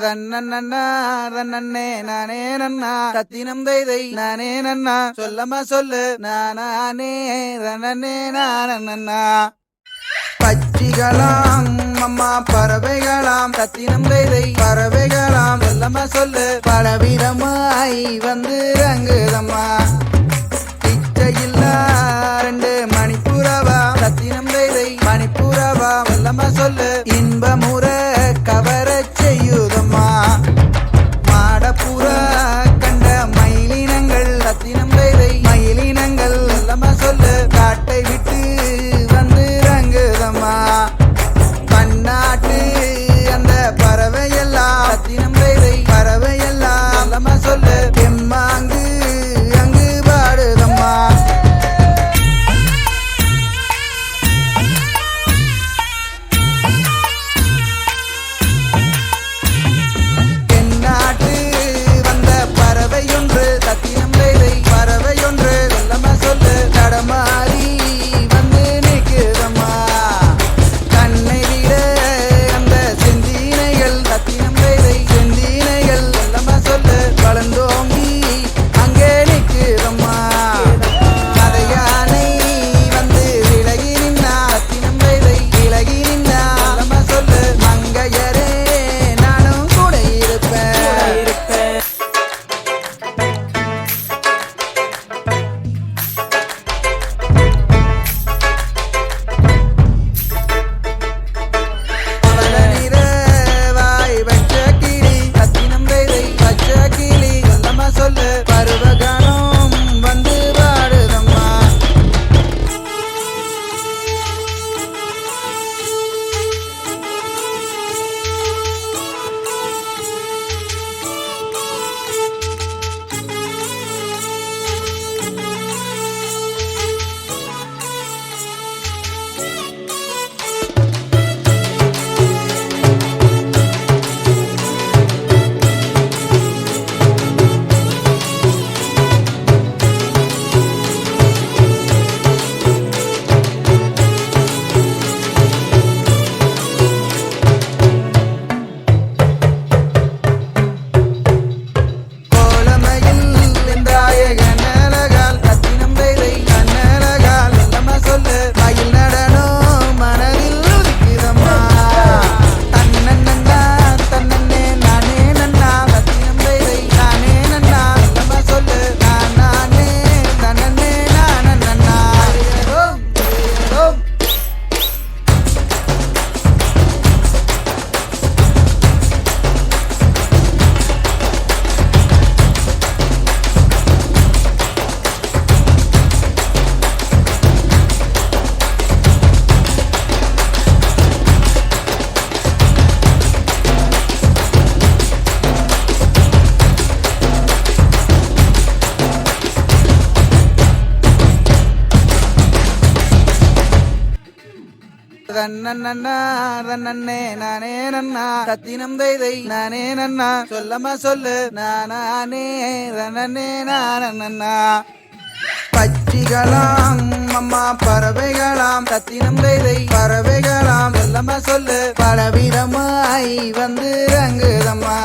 நன்னே நானே நன்னா சத்தினம் தைதை நானே நன்னா சொல்லம்மா சொல்லு நானே ரன்னே நானண்ணா. பச்சிகளாம் அம்மா பறவைகளாம். சத்தினம் தைதை பறவைகளாம். சொல்லம்மா சொல்லு பலவிதமாய் வந்து ரங்குதம்மா. ரன்னண்ணா ரன்னண்ணே நானே நன்னா. சத்தினம் தைதை நானே நன்னா. சொல்லம்மா சொல்லு நானே ரன்னே நானண்ணா. பச்சிகளாம் அம்மா பறவைகளாம். சத்தினம் தைதை பறவைகளாம். சொல்லம்மா சொல்லு பலவிதமாய் வந்து ரங்குதம்மா.